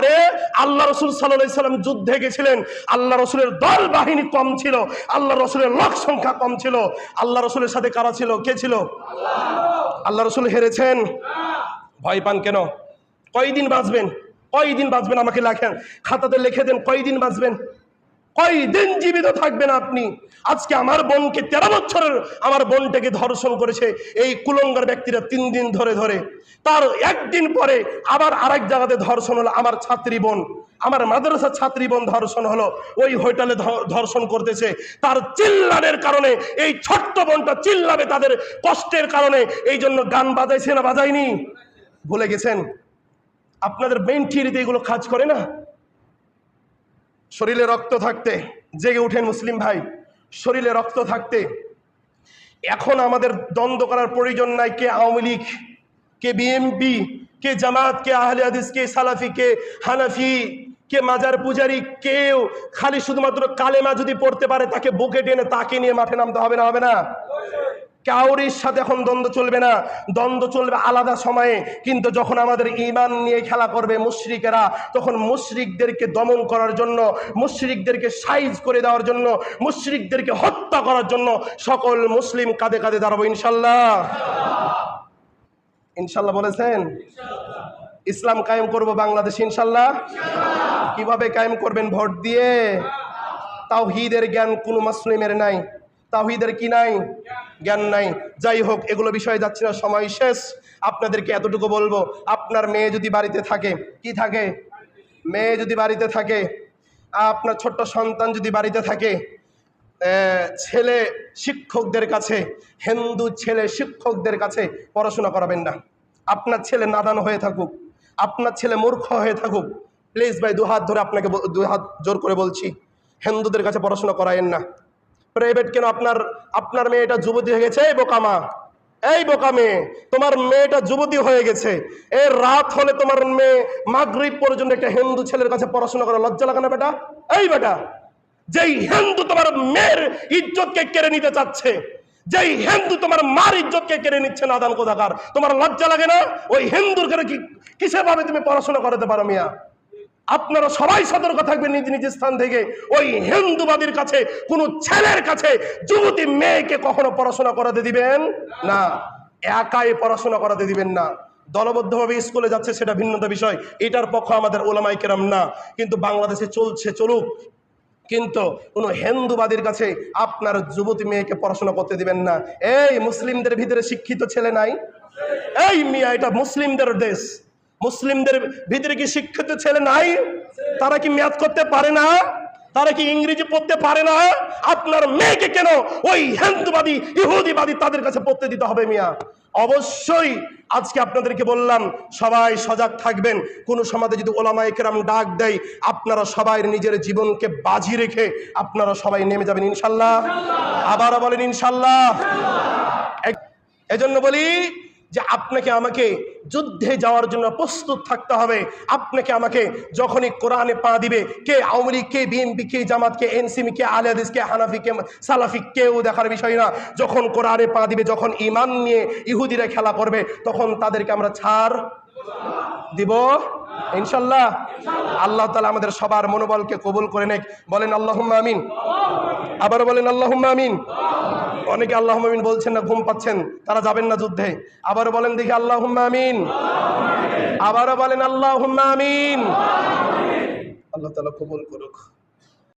আরে আল্লাহ রসুল সাল্লাম যুদ্ধে গেছিলেন। আল্লাহ রসুলের দল বাহিনী কম ছিল, আল্লাহ রসুলের লোক সংখ্যা কম ছিল। আল্লাহ রসুলের সাথে কারা ছিল? কে ছিল? আল্লাহ রসুল হেরেছেন। ভয় পান কেন? কয়দিন বাঁচবেন? কয়দিন বাঁচবেন আমাকে লেখেন? খাতাতে লিখে দেন, কয়দিন বাঁচবেন? কয়দিন জীবিত থাকবেন আপনি। আজকে আমার বোনকে তেরো বছরের আমার বোনটাকে ধর্ষণ করেছে, এই কুলঙ্গার ব্যক্তিরা তিন দিন ধরে ধরে। তার একদিন পরে আবার আরেক জায়গাতে ধর্ষণ হলো আমার ছাত্রী বোন। আমার মাদ্রাসার ছাত্রী বোন ধর্ষণ হলো, ওই হোটেলে ধর্ষণ করতেছে। তার চিল্লানের কারণে, এই ছোট্ট বোনটা চিল্লাবে তাদের কষ্টের কারণে, এই জন্য গান বাজাইছে না বাজায়নি? ভুলে গেছেন? আপনাদের মেন থিওরিতে এগুলো কাজ করে না? শরীরে রক্ত থাকতে, জেগে উঠেন মুসলিম ভাই, শরীরে রক্ত থাকতে। এখন আমাদের দ্বন্দ্ব করার প্রয়োজন নাই কে আওয়ামী লীগ, কে বিএমপি কে জামাত, কে আহলে হাদিস, কে সালাফি, কে হানাফি, কে মাজার পূজারি, কেউ খালি শুধুমাত্র কালেমা যদি পড়তে পারে তাকে বুকে টেনে তাকে নিয়ে মাঠে নামতে হবে না হবে না? কাউরির সাথে এখন দ্বন্দ্ব চলবে না। দ্বন্দ্ব চলবে আলাদা সময়ে। কিন্তু যখন আমাদের ইমান নিয়ে খেলা করবে মুশরিকেরা, তখন মুশরিকদেরকে দমন করার জন্য, মুশরিকদেরকে সাইজ করে দেওয়ার জন্য, মুশরিকদেরকে হত্যা করার জন্য সকল মুসলিম কাঁধে কাঁধে দাঁড়াবো ইনশাল্লাহ। ইনশাল্লাহ বলেছেন? ইসলাম কায়েম করব বাংলাদেশ ইনশাল্লাহ? কীভাবে কায়েম করবেন ভোট দিয়ে? তাও হিদের জ্ঞান কোনো মুসলিমের নাই। তাওহীদের কি নাই? জ্ঞান নাই। যাই হোক এগুলো বিষয়ে যাচ্ছি না, সময় শেষ। আপনাদেরকে এতটুকু বলব, আপনার মেয়ে যদি বাড়িতে থাকে, কি থাকে? মেয়ে যদি বাড়িতে থাকে, আপনার ছোট্ট সন্তান যদি বাড়িতে থাকে ছেলে শিক্ষকদের কাছে, হিন্দু ছেলে শিক্ষকদের কাছে পড়াশোনা করাবেন না। আপনার ছেলে নাদান হয়ে থাকুক, আপনার ছেলে মূর্খ হয়ে থাকুক প্লিজ ভাই দু হাত ধরে আপনাকে বল- দু হাত জোর করে বলছি, হিন্দুদের কাছে পড়াশোনা করায়েন না। প্রাইভেট কেন? আপনার আপনার মেয়েটা যুবতী হয়ে গেছে? এই বোকামা এই বোকা মেয়ে, তোমার মেয়েটা যুবতী হয়ে গেছে। এই রাত হলে তোমার মেয়ে মাগরিব পর্যন্ত একটা হিন্দু ছেলের কাছে পড়াশোনা করা। লজ্জা লাগে না বেটা? এই বেটা, যেই হিন্দু তোমার মেয়ের ইজ্জতকে কেড়ে নিতে চাচ্ছে, যেই হিন্দু তোমার মার ইজ্জতকে কেড়ে নিচ্ছে নাদান কোথাকার তোমার লজ্জা লাগে না? ওই হিন্দুর ঘরে কিসে ভাবে তুমি পড়াশোনা করাতে পারো মিয়া? আপনারা সবাই সতর্ক থাকবেন নিজ নিজ স্থান থেকে। ওই হিন্দুবাদীর কাছে, কোন ছেলের কাছে যুবতী মেয়েকে কখনো পড়াশোনা করাতে দিবেন না। একাই পড়াশোনা করাতে দিবেন না। দলবদ্ধভাবে স্কুলে যাচ্ছে সেটা ভিন্নতা বিষয়। এটার পক্ষ আমাদের ওলামাই কেরাম না। কিন্তু বাংলাদেশে চলছে, চলুক। কিন্তু কোনো হিন্দুবাদীর কাছে আপনার যুবতী মেয়েকে পড়াশোনা করতে দিবেন না। এই মুসলিমদের ভিতরে শিক্ষিত ছেলে নাই? এই মিয়া, এটা মুসলিমদের দেশ। মুসলিমদের ভিতরে কি শিক্ষিত ছেলে নাই? তারা কি ম্যাথ করতে পারে না? তারা কি ইংরেজি পড়তে পারে না? আপনার মেয়েকে কেন ওই হিন্দুবাদী, ইহুদিবাদী তাদের কাছে পড়তে দিতে হবে মিয়া? অবশ্যই আজকে আপনাদেরকে বললাম, সবাই সজাগ থাকবেন। কোন সমাজে যদি ওলামায়ে কেরাম ডাক দেয়, আপনারা সবাই নিজের জীবনকে বাজি রেখে আপনারা সবাই নেমে যাবেন, ইনশাল্লাহ। আবারও বলেন, ইনশাল্লাহ। এজন্য বলি যে আপনাকে আমাকে যুদ্ধে যাওয়ার জন্য প্রস্তুত থাকতে হবে। আপনাকে আমাকে যখনই কোরআনে পা দিবে, কে আওয়ামী লীগ, কে বিএনপি, কে জামাত, কে এনসিমি কে আলে হাদিস, কে হানাফি, কে সালাফি, কেউ দেখার বিষয় না। যখন কোরআনে পা দিবে, যখন ইমান নিয়ে ইহুদিরা খেলা করবে, তখন তাদেরকে আমরা ছাড় দিব। ইনশাল্লাহ। আল্লাহ তালা আমাদের সবার মনোবলকে কবুল করে নেক। বলেন আল্লাহ আমিন। আবার বলেন আল্লাহ আমিন। অনেকে আল্লাহ আমিন বলছেন না, ঘুম পাচ্ছেন, তারা যাবেন না যুদ্ধে। আবারও বলেন দেখি আল্লাহ আমিন। আবারও বলেন আল্লাহ আমিন। আল্লাহ তালা কবুল করুক।